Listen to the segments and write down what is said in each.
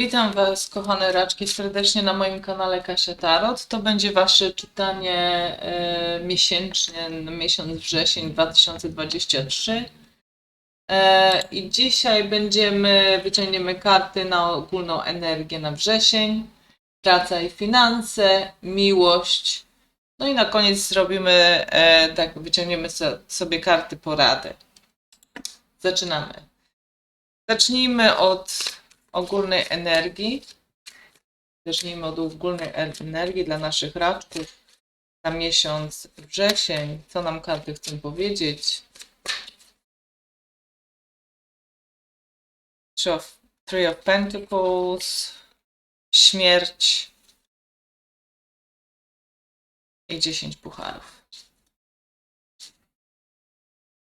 Witam Was, kochane raczki, serdecznie na moim kanale Kasia Tarot. To będzie Wasze czytanie e, miesięczne na miesiąc wrzesień 2023. E, I dzisiaj będziemy, wyciągniemy karty na ogólną energię na wrzesień, praca i finanse, miłość. No i na koniec zrobimy, e, tak, wyciągniemy so, sobie karty porady. Zaczynamy. Zacznijmy od ogólnej energii. Zacznijmy od ogólnej energii dla naszych raczków na miesiąc wrzesień. Co nam karty chcą powiedzieć? Three of, three of Pentacles, śmierć i 10 pucharów.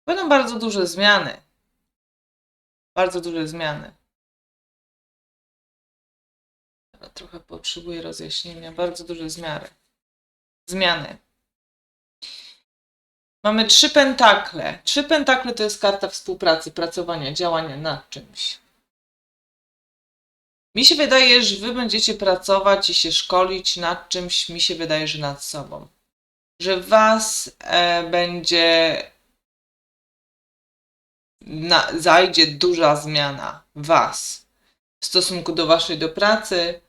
Będą bardzo duże zmiany. Bardzo duże zmiany. Trochę potrzebuję rozjaśnienia. Bardzo duże zmiany. Zmiany. Mamy trzy pentakle. Trzy pentakle to jest karta współpracy, pracowania, działania nad czymś. Mi się wydaje, że wy będziecie pracować i się szkolić nad czymś, mi się wydaje, że nad sobą. Że was e, będzie na, zajdzie duża zmiana was w stosunku do waszej do pracy,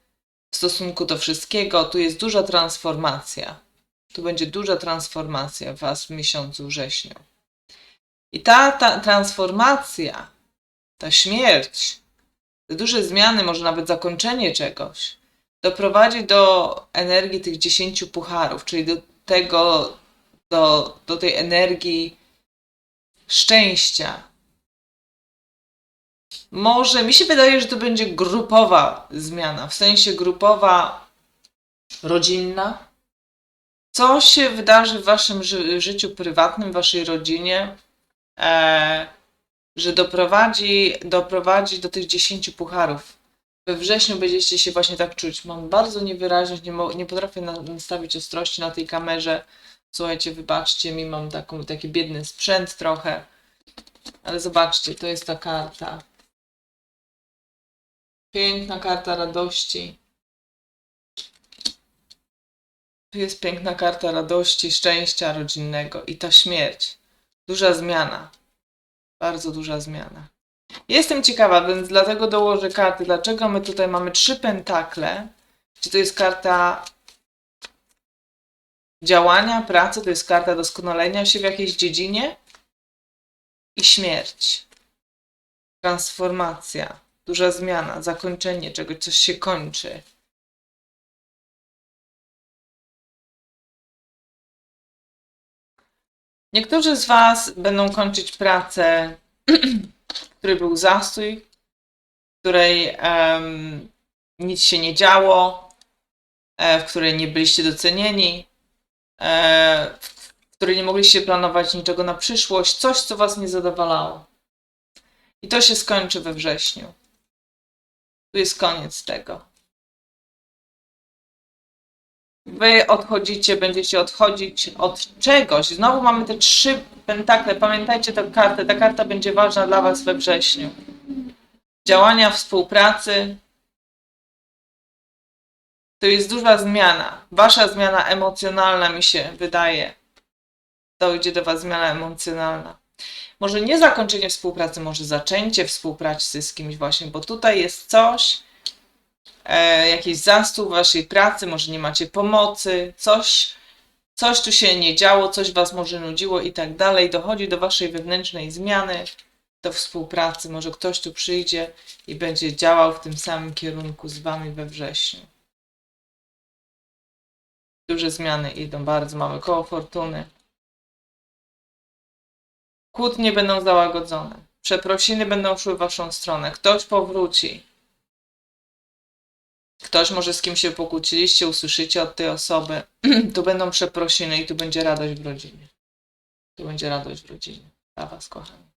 w stosunku do wszystkiego. Tu jest duża transformacja. Tu będzie duża transformacja w was w miesiącu wrześniu. I ta, ta transformacja, ta śmierć, te duże zmiany, może nawet zakończenie czegoś, doprowadzi do energii tych dziesięciu pucharów, czyli do tego, do, do tej energii szczęścia, może, mi się wydaje, że to będzie grupowa zmiana, w sensie grupowa rodzinna. Co się wydarzy w waszym ży życiu prywatnym, w waszej rodzinie, e, że doprowadzi, doprowadzi do tych 10 pucharów. We wrześniu będziecie się właśnie tak czuć. Mam bardzo niewyraźność, nie, nie potrafię na- nastawić ostrości na tej kamerze. Słuchajcie, wybaczcie mi, mam taką, taki biedny sprzęt trochę. Ale zobaczcie, to jest ta karta. Piękna karta radości. Tu jest piękna karta radości, szczęścia rodzinnego i ta śmierć. Duża zmiana. Bardzo duża zmiana. Jestem ciekawa, więc dlatego dołożę karty. Dlaczego my tutaj mamy trzy pentakle? Czy to jest karta działania, pracy? To jest karta doskonalenia się w jakiejś dziedzinie? I śmierć. Transformacja duża zmiana, zakończenie czegoś, coś się kończy. Niektórzy z Was będą kończyć pracę, w której był zastój, w której em, nic się nie działo, e, w której nie byliście docenieni, e, w której nie mogliście planować niczego na przyszłość, coś, co Was nie zadowalało. I to się skończy we wrześniu. Tu jest koniec tego. Wy odchodzicie, będziecie odchodzić od czegoś. Znowu mamy te trzy pentakle. Pamiętajcie tę kartę. Ta karta będzie ważna dla Was we wrześniu. Działania współpracy. To jest duża zmiana. Wasza zmiana emocjonalna mi się wydaje. Dojdzie do Was zmiana emocjonalna może nie zakończenie współpracy, może zaczęcie współpracy z kimś właśnie, bo tutaj jest coś, e, jakiś zastój w waszej pracy, może nie macie pomocy, coś, coś tu się nie działo, coś was może nudziło i tak dalej. Dochodzi do waszej wewnętrznej zmiany, do współpracy, może ktoś tu przyjdzie i będzie działał w tym samym kierunku z wami we wrześniu. Duże zmiany idą, bardzo małe koło fortuny. Kłótnie będą załagodzone. Przeprosiny będą szły w waszą stronę. Ktoś powróci. Ktoś może z kim się pokłóciliście, usłyszycie od tej osoby. tu będą przeprosiny i tu będzie radość w rodzinie. Tu będzie radość w rodzinie. Dla was, kochani.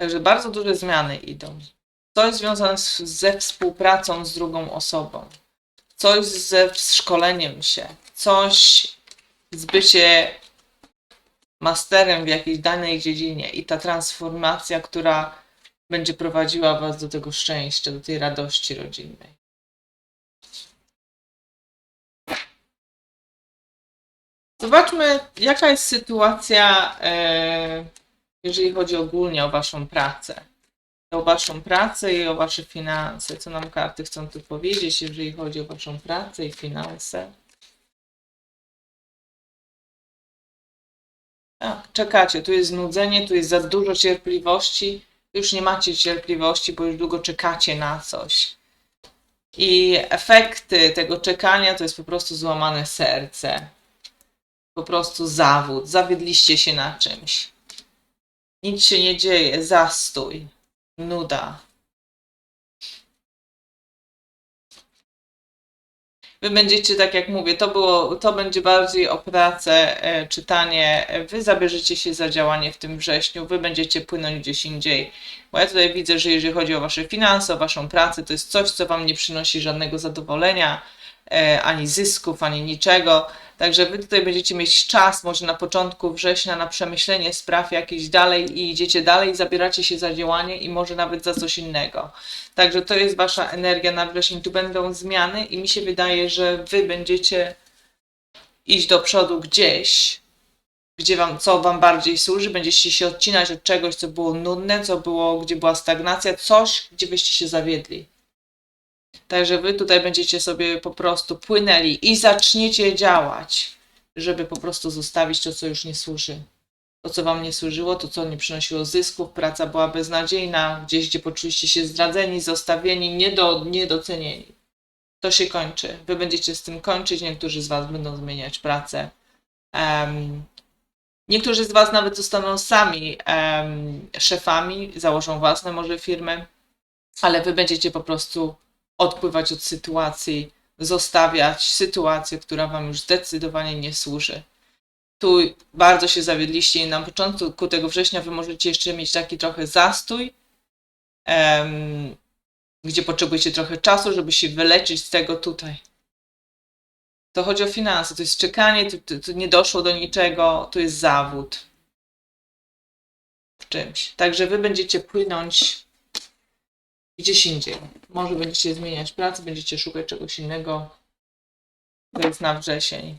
Także bardzo duże zmiany idą. Coś związane z, ze współpracą z drugą osobą. Coś ze szkoleniem się. Coś z bycie masterem w jakiejś danej dziedzinie i ta transformacja, która będzie prowadziła Was do tego szczęścia, do tej radości rodzinnej. Zobaczmy, jaka jest sytuacja, e, jeżeli chodzi ogólnie o Waszą pracę. O Waszą pracę i o Wasze finanse. Co nam karty chcą tu powiedzieć, jeżeli chodzi o Waszą pracę i finanse? Tak, czekacie, tu jest znudzenie, tu jest za dużo cierpliwości. Już nie macie cierpliwości, bo już długo czekacie na coś. I efekty tego czekania to jest po prostu złamane serce. Po prostu zawód. Zawiedliście się na czymś. Nic się nie dzieje, zastój, nuda. Wy będziecie, tak jak mówię, to, było, to będzie bardziej o pracę, e, czytanie. Wy zabierzecie się za działanie w tym wrześniu, wy będziecie płynąć gdzieś indziej. Bo ja tutaj widzę, że jeżeli chodzi o wasze finanse, o waszą pracę, to jest coś, co wam nie przynosi żadnego zadowolenia, ani zysków, ani niczego. Także wy tutaj będziecie mieć czas, może na początku września, na przemyślenie spraw jakichś dalej i idziecie dalej, zabieracie się za działanie i może nawet za coś innego. Także to jest wasza energia na wrzesień. Tu będą zmiany i mi się wydaje, że wy będziecie iść do przodu gdzieś, gdzie wam, co wam bardziej służy, będziecie się odcinać od czegoś, co było nudne, co było, gdzie była stagnacja, coś, gdzie byście się zawiedli. Także wy tutaj będziecie sobie po prostu płynęli i zaczniecie działać, żeby po prostu zostawić to, co już nie służy. To, co wam nie służyło, to, co nie przynosiło zysków, praca była beznadziejna, gdzieś, gdzie poczuliście się zdradzeni, zostawieni, niedo, niedocenieni. To się kończy. Wy będziecie z tym kończyć, niektórzy z was będą zmieniać pracę. Em, niektórzy z was nawet zostaną sami em, szefami, założą własne może firmy, ale wy będziecie po prostu odpływać od sytuacji, zostawiać sytuację, która Wam już zdecydowanie nie służy. Tu bardzo się zawiedliście i na początku tego września Wy możecie jeszcze mieć taki trochę zastój, em, gdzie potrzebujecie trochę czasu, żeby się wyleczyć z tego tutaj. To chodzi o finanse, to jest czekanie, tu nie doszło do niczego, to jest zawód w czymś. Także Wy będziecie płynąć gdzieś indziej. Może będziecie zmieniać pracę, będziecie szukać czegoś innego. To jest na wrzesień.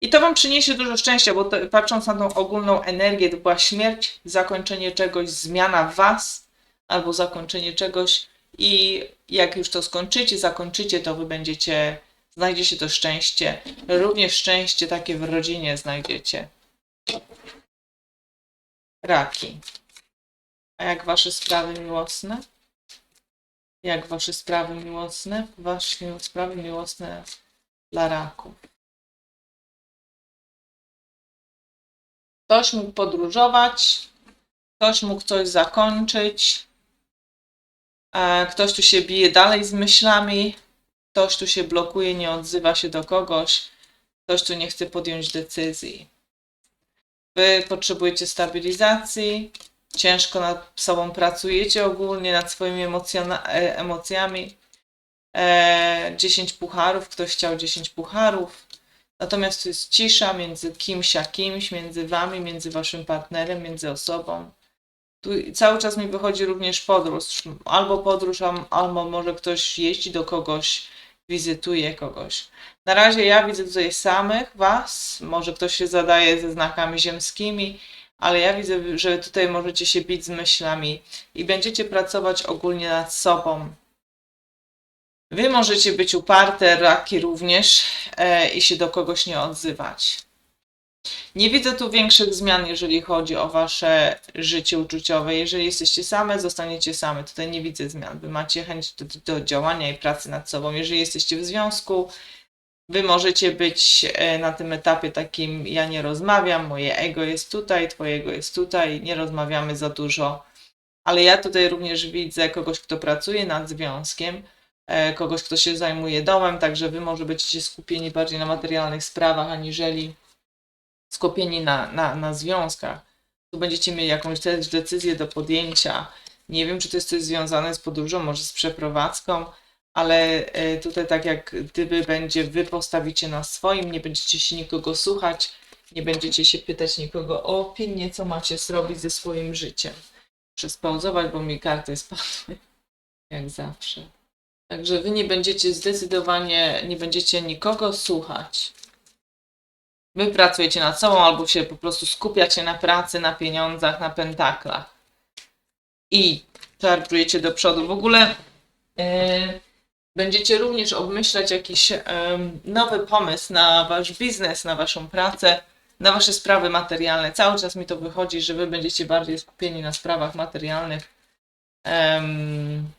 I to Wam przyniesie dużo szczęścia, bo to, patrząc na tą ogólną energię, to była śmierć, zakończenie czegoś, zmiana Was, albo zakończenie czegoś i jak już to skończycie, zakończycie, to Wy będziecie, znajdziecie to szczęście. Również szczęście takie w rodzinie znajdziecie. Raki. A jak Wasze sprawy miłosne? Jak wasze sprawy miłosne, wasze sprawy miłosne dla raków. Ktoś mógł podróżować, ktoś mógł coś zakończyć, ktoś tu się bije dalej z myślami, ktoś tu się blokuje, nie odzywa się do kogoś, ktoś tu nie chce podjąć decyzji. Wy potrzebujecie stabilizacji, ciężko nad sobą pracujecie ogólnie, nad swoimi e, emocjami. E, 10 pucharów, ktoś chciał 10 pucharów. Natomiast tu jest cisza między kimś a kimś, między wami, między waszym partnerem, między osobą. Tu cały czas mi wychodzi również podróż. Albo podróż, albo może ktoś jeździ do kogoś, wizytuje kogoś. Na razie ja widzę tutaj samych was. Może ktoś się zadaje ze znakami ziemskimi ale ja widzę, że tutaj możecie się bić z myślami i będziecie pracować ogólnie nad sobą. Wy możecie być uparte, raki również, e, i się do kogoś nie odzywać. Nie widzę tu większych zmian, jeżeli chodzi o wasze życie uczuciowe. Jeżeli jesteście same, zostaniecie same. Tutaj nie widzę zmian. Wy macie chęć do, do działania i pracy nad sobą. Jeżeli jesteście w związku, Wy możecie być e, na tym etapie takim, ja nie rozmawiam, moje ego jest tutaj, twojego jest tutaj, nie rozmawiamy za dużo. Ale ja tutaj również widzę kogoś, kto pracuje nad związkiem, e, kogoś, kto się zajmuje domem, także wy może będziecie skupieni bardziej na materialnych sprawach, aniżeli skupieni na, na, na związkach. Tu będziecie mieli jakąś decyzję do podjęcia. Nie wiem, czy to jest coś związane z podróżą, może z przeprowadzką, ale e, tutaj tak jak gdyby będzie, wy postawicie na swoim, nie będziecie się nikogo słuchać, nie będziecie się pytać nikogo o opinię, co macie zrobić ze swoim życiem. Muszę bo mi karty spadły. Jak zawsze. Także wy nie będziecie zdecydowanie, nie będziecie nikogo słuchać. Wy pracujecie nad sobą albo się po prostu skupiacie na pracy, na pieniądzach, na pentaklach. I czarczujecie do przodu. W ogóle e, będziecie również obmyślać jakiś em, nowy pomysł na wasz biznes, na waszą pracę, na wasze sprawy materialne. Cały czas mi to wychodzi, że wy będziecie bardziej skupieni na sprawach materialnych. Em,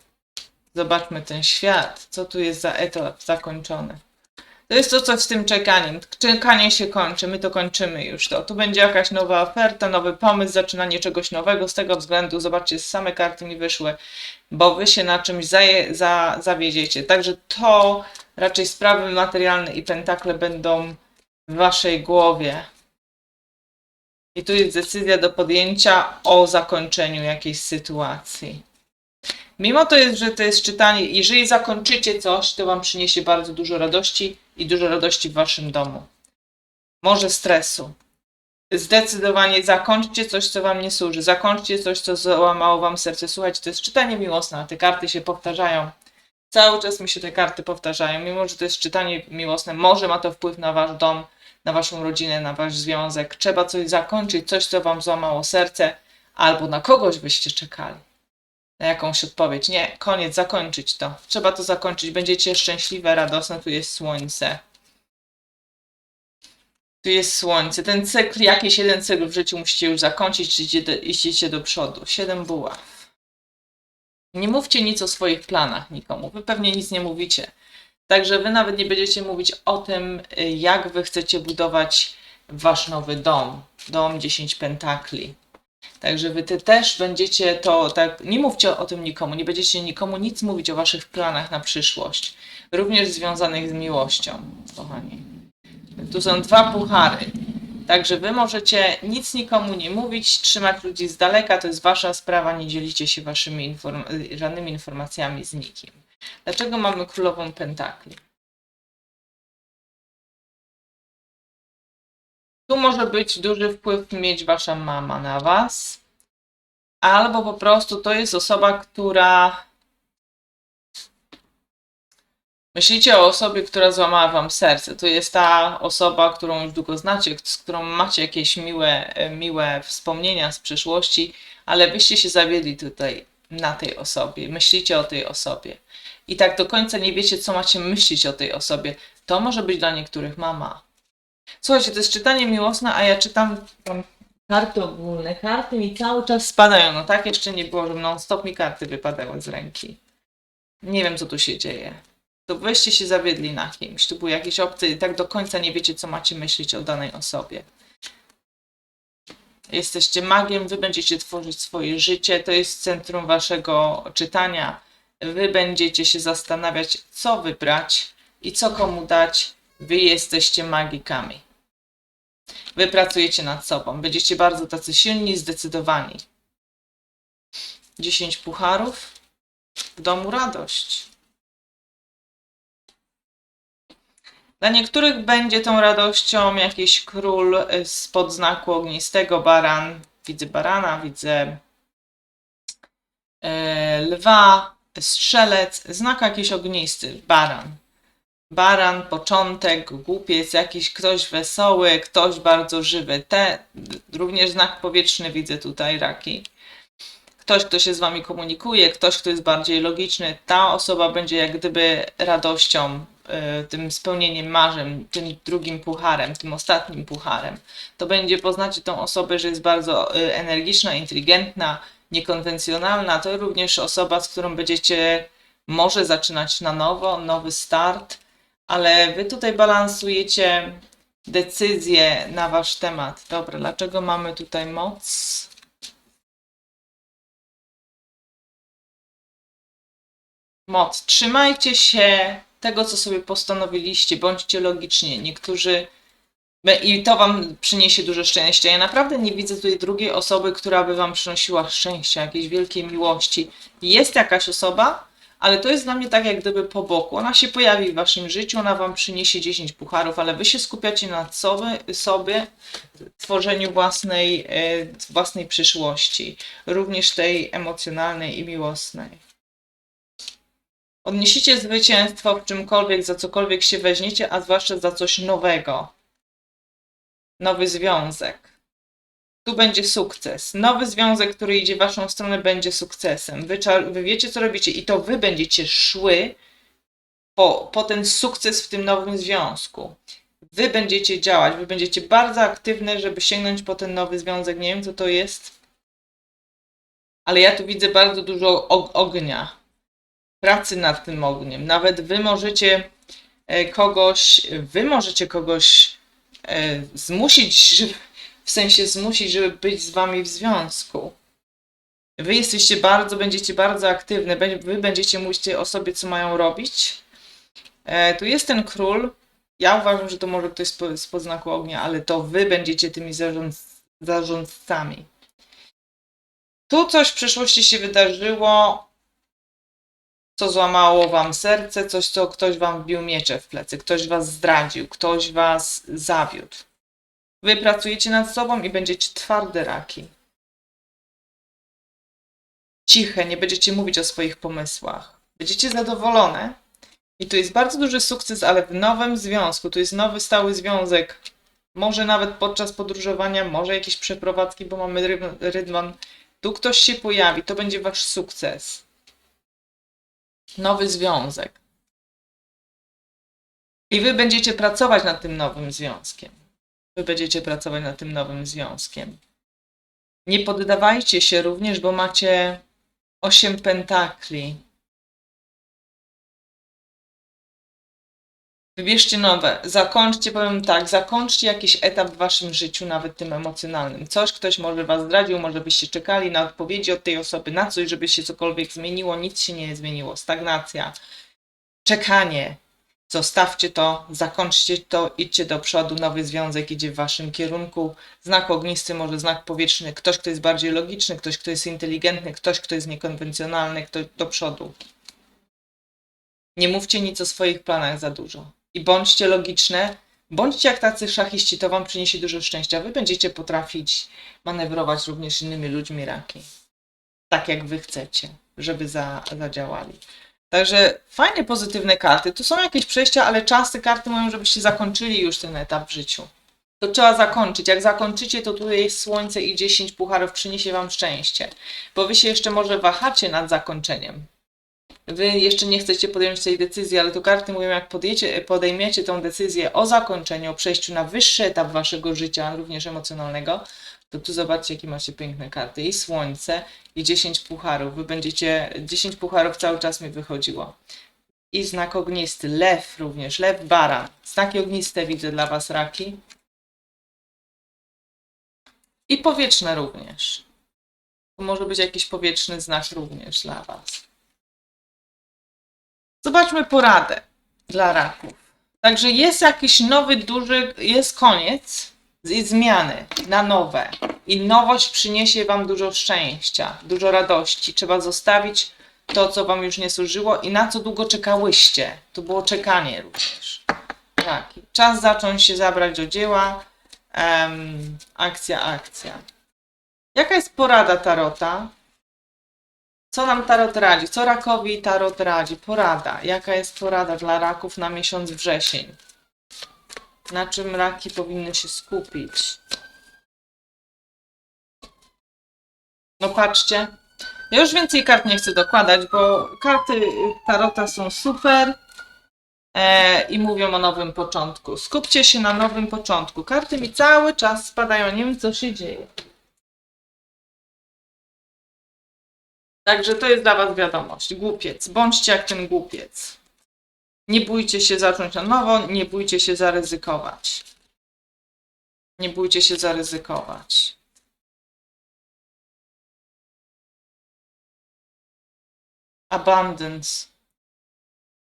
zobaczmy ten świat. Co tu jest za etap zakończony? To jest to, co z tym czekaniem. Czekanie się kończy, my to kończymy już. To tu będzie jakaś nowa oferta, nowy pomysł, zaczynanie czegoś nowego. Z tego względu, zobaczcie, same karty mi wyszły, bo wy się na czymś za, zawiedziecie. Także to raczej sprawy materialne i pentakle będą w waszej głowie. I tu jest decyzja do podjęcia o zakończeniu jakiejś sytuacji. Mimo to jest, że to jest czytanie, jeżeli zakończycie coś, to wam przyniesie bardzo dużo radości i dużo radości w waszym domu. Może stresu. Zdecydowanie zakończcie coś, co wam nie służy. Zakończcie coś, co załamało wam serce. Słuchajcie, to jest czytanie miłosne, a te karty się powtarzają. Cały czas mi się te karty powtarzają. Mimo, że to jest czytanie miłosne, może ma to wpływ na wasz dom, na waszą rodzinę, na wasz związek. Trzeba coś zakończyć, coś, co wam złamało serce, albo na kogoś byście czekali na jakąś odpowiedź. Nie, koniec, zakończyć to. Trzeba to zakończyć. Będziecie szczęśliwe, radosne. Tu jest słońce. Tu jest słońce. Ten cykl, jakiś jeden cykl w życiu musicie już zakończyć, czy idzie do, idziecie do przodu. Siedem buław. Nie mówcie nic o swoich planach nikomu. Wy pewnie nic nie mówicie. Także wy nawet nie będziecie mówić o tym, y, jak wy chcecie budować wasz nowy dom. Dom 10 pentakli. Także wy ty też będziecie to tak, nie mówcie o tym nikomu, nie będziecie nikomu nic mówić o waszych planach na przyszłość, również związanych z miłością, kochani. Tu są dwa puchary. Także wy możecie nic nikomu nie mówić, trzymać ludzi z daleka, to jest wasza sprawa, nie dzielicie się waszymi inform- żadnymi informacjami z nikim. Dlaczego mamy królową pentakli? Tu może być duży wpływ mieć wasza mama na was. Albo po prostu to jest osoba, która. Myślicie o osobie, która złamała wam serce. To jest ta osoba, którą już długo znacie, z którą macie jakieś miłe, e, miłe wspomnienia z przeszłości, ale wyście się zawiedli tutaj na tej osobie. Myślicie o tej osobie. I tak do końca nie wiecie, co macie myśleć o tej osobie. To może być dla niektórych mama. Słuchajcie, to jest czytanie miłosne, a ja czytam tam karty ogólne. Karty mi cały czas spadają. No tak jeszcze nie było, że non stop mi karty wypadały z ręki. Nie wiem, co tu się dzieje. To weźcie się zawiedli na kimś. Tu był jakiś obcy i tak do końca nie wiecie, co macie myśleć o danej osobie. Jesteście magiem, wy będziecie tworzyć swoje życie. To jest centrum waszego czytania. Wy będziecie się zastanawiać, co wybrać i co komu dać. Wy jesteście magikami. Wy pracujecie nad sobą. Będziecie bardzo tacy silni, zdecydowani. 10 pucharów. W domu radość. Dla niektórych będzie tą radością jakiś król y, spod znaku ognistego, baran. Widzę barana, widzę e, lwa, strzelec, znak jakiś ognisty, baran baran, początek, głupiec, jakiś ktoś wesoły, ktoś bardzo żywy. Te, również znak powietrzny widzę tutaj, raki. Ktoś, kto się z wami komunikuje, ktoś, kto jest bardziej logiczny, ta osoba będzie jak gdyby radością, y, tym spełnieniem marzeń, tym drugim pucharem, tym ostatnim pucharem. To będzie, poznacie tą osobę, że jest bardzo y, energiczna, inteligentna, niekonwencjonalna. To również osoba, z którą będziecie może zaczynać na nowo, nowy start ale wy tutaj balansujecie decyzję na wasz temat. Dobra, dlaczego mamy tutaj moc? Moc. Trzymajcie się tego, co sobie postanowiliście, bądźcie logiczni. Niektórzy i to wam przyniesie dużo szczęścia. Ja naprawdę nie widzę tutaj drugiej osoby, która by wam przynosiła szczęście, jakiejś wielkiej miłości. Jest jakaś osoba, ale to jest dla mnie tak jak gdyby po boku. Ona się pojawi w waszym życiu, ona wam przyniesie 10 pucharów, ale wy się skupiacie na sobie, sobie tworzeniu własnej, e, własnej przyszłości, również tej emocjonalnej i miłosnej. Odniesiecie zwycięstwo w czymkolwiek, za cokolwiek się weźmiecie, a zwłaszcza za coś nowego. Nowy związek. Tu będzie sukces. Nowy związek, który idzie w waszą stronę, będzie sukcesem. Wy, wy wiecie, co robicie, i to wy będziecie szły po, po ten sukces w tym nowym związku. Wy będziecie działać, wy będziecie bardzo aktywne, żeby sięgnąć po ten nowy związek. Nie wiem, co to jest, ale ja tu widzę bardzo dużo og- ognia, pracy nad tym ogniem. Nawet wy możecie e, kogoś, wy możecie kogoś e, zmusić, żeby, w sensie zmusić, żeby być z wami w związku. Wy jesteście bardzo, będziecie bardzo aktywne, wy będziecie mówić tej osobie, co mają robić. E, tu jest ten król. Ja uważam, że to może ktoś spo- spod znaku ognia, ale to wy będziecie tymi zarząd, zarządcami. Tu coś w przeszłości się wydarzyło, co złamało wam serce, coś, co ktoś wam wbił miecze w plecy, ktoś was zdradził, ktoś was zawiódł. Wy pracujecie nad sobą i będziecie twarde raki. Ciche, nie będziecie mówić o swoich pomysłach. Będziecie zadowolone. I tu jest bardzo duży sukces, ale w nowym związku. Tu jest nowy stały związek. Może nawet podczas podróżowania, może jakieś przeprowadzki, bo mamy ryd- rydwan. Tu ktoś się pojawi, to będzie wasz sukces. Nowy związek. I wy będziecie pracować nad tym nowym związkiem. Wy będziecie pracować nad tym nowym związkiem. Nie poddawajcie się również, bo macie osiem pentakli. Wybierzcie nowe. Zakończcie, powiem tak, zakończcie jakiś etap w waszym życiu, nawet tym emocjonalnym. Coś, ktoś może was zdradził, może byście czekali na odpowiedzi od tej osoby, na coś, żeby się cokolwiek zmieniło, nic się nie zmieniło. Stagnacja, czekanie. Zostawcie to, zakończcie to, idźcie do przodu, nowy związek idzie w waszym kierunku. Znak ognisty, może znak powietrzny, ktoś, kto jest bardziej logiczny, ktoś, kto jest inteligentny, ktoś, kto jest niekonwencjonalny, kto do przodu. Nie mówcie nic o swoich planach za dużo. I bądźcie logiczne, bądźcie jak tacy szachiści, to wam przyniesie dużo szczęścia. Wy będziecie potrafić manewrować również innymi ludźmi raki. Tak jak wy chcecie, żeby za, zadziałali. Także fajne, pozytywne karty. Tu są jakieś przejścia, ale czasy karty mówią, żebyście zakończyli już ten etap w życiu. To trzeba zakończyć. Jak zakończycie, to tutaj jest słońce i 10 pucharów przyniesie wam szczęście. Bo wy się jeszcze może wahacie nad zakończeniem. Wy jeszcze nie chcecie podjąć tej decyzji, ale to karty mówią, jak podjecie, podejmiecie tą decyzję o zakończeniu, o przejściu na wyższy etap waszego życia, również emocjonalnego, to tu zobaczcie, jakie macie piękne karty. I słońce, i 10 pucharów. Wy będziecie, 10 pucharów cały czas mi wychodziło. I znak ognisty, lew również, lew baran. Znaki ogniste widzę dla was, raki. I powietrzne również. To może być jakiś powietrzny znak również dla was. Zobaczmy poradę dla raków. Także jest jakiś nowy, duży, jest koniec i zmiany na nowe. I nowość przyniesie Wam dużo szczęścia, dużo radości. Trzeba zostawić to, co Wam już nie służyło i na co długo czekałyście. To było czekanie również. Tak. Czas zacząć się zabrać do dzieła. Em, akcja, akcja. Jaka jest porada Tarota? Co nam Tarot radzi? Co rakowi Tarot radzi? Porada. Jaka jest porada dla raków na miesiąc wrzesień? Na czym raki powinny się skupić? No patrzcie. Ja już więcej kart nie chcę dokładać, bo karty Tarota są super e, i mówią o nowym początku. Skupcie się na nowym początku. Karty mi cały czas spadają, nie wiem co się dzieje. Także to jest dla Was wiadomość. Głupiec. Bądźcie jak ten głupiec. Nie bójcie się zacząć na nowo, nie bójcie się zaryzykować. Nie bójcie się zaryzykować. Abundance.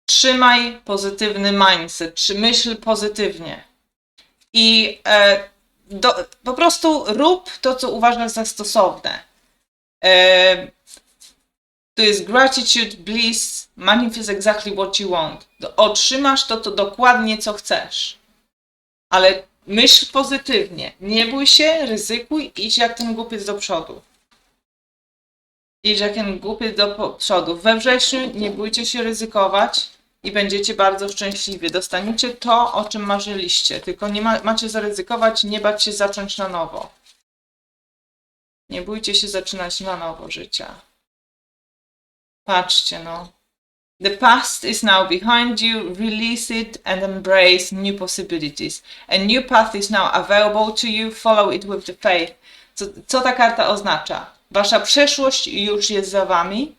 Trzymaj pozytywny mindset, czy myśl pozytywnie. I e, do, po prostu rób to, co uważasz za stosowne. E, To jest gratitude, bliss, manifest exactly what you want. Otrzymasz to, to dokładnie, co chcesz. Ale myśl pozytywnie. Nie bój się, ryzykuj, idź jak ten głupiec do przodu. Idź jak ten głupiec do przodu. We wrześniu nie bójcie się ryzykować i będziecie bardzo szczęśliwi. Dostaniecie to, o czym marzyliście. Tylko nie ma, macie zaryzykować, nie bać się zacząć na nowo. Nie bójcie się zaczynać na nowo życia. Patrzcie, no. The past is now behind you. Release it and embrace new possibilities. A new path is now available to you. Follow it with the faith. Co, co ta karta oznacza? Wasza przeszłość już jest za wami.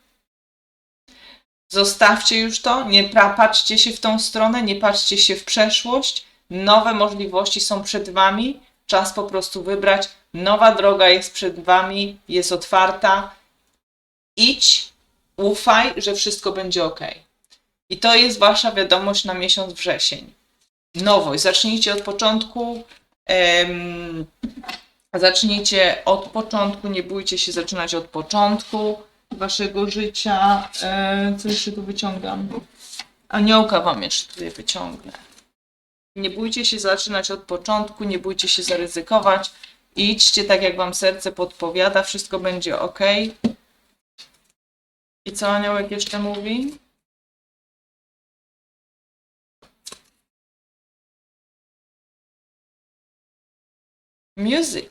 Zostawcie już to. Nie patrzcie się w tą stronę, nie patrzcie się w przeszłość. Nowe możliwości są przed wami. Czas po prostu wybrać. Nowa droga jest przed wami, jest otwarta. Idź, ufaj, że wszystko będzie ok. I to jest wasza wiadomość na miesiąc wrzesień. Nowość. Zacznijcie od początku. zacznijcie od początku. Nie bójcie się zaczynać od początku waszego życia. E, co jeszcze tu wyciągam? Aniołka wam jeszcze tutaj wyciągnę. Nie bójcie się zaczynać od początku, nie bójcie się zaryzykować. Idźcie tak, jak wam serce podpowiada, wszystko będzie ok. I co aniołek jeszcze mówi? Music.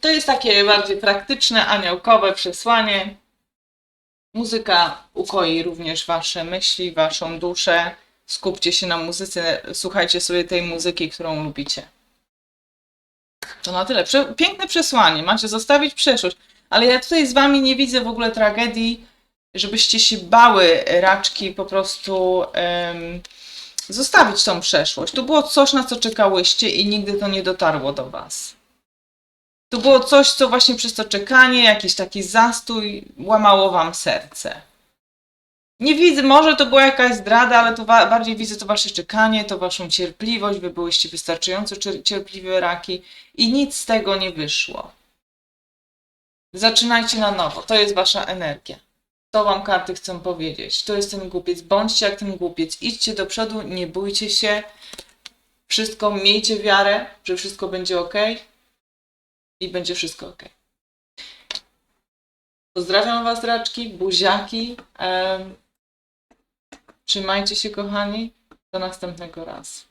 To jest takie bardziej praktyczne, aniołkowe przesłanie. Muzyka ukoi również wasze myśli, waszą duszę. Skupcie się na muzyce, słuchajcie sobie tej muzyki, którą lubicie. To na tyle. Prze- piękne przesłanie. Macie zostawić przeszłość. Ale ja tutaj z wami nie widzę w ogóle tragedii, żebyście się bały raczki po prostu em, zostawić tą przeszłość. To było coś, na co czekałyście i nigdy to nie dotarło do was. To było coś, co właśnie przez to czekanie, jakiś taki zastój, łamało wam serce. Nie widzę, może to była jakaś zdrada, ale to bardziej widzę to wasze czekanie, to waszą cierpliwość, wy byłyście wystarczająco cier- cierpliwe raki i nic z tego nie wyszło. Zaczynajcie na nowo, to jest wasza energia. To wam karty chcą powiedzieć. To jest ten głupiec. Bądźcie jak ten głupiec. Idźcie do przodu, nie bójcie się. Wszystko, miejcie wiarę, że wszystko będzie ok i będzie wszystko ok. Pozdrawiam Was, raczki, buziaki. Trzymajcie się, kochani. Do następnego razu.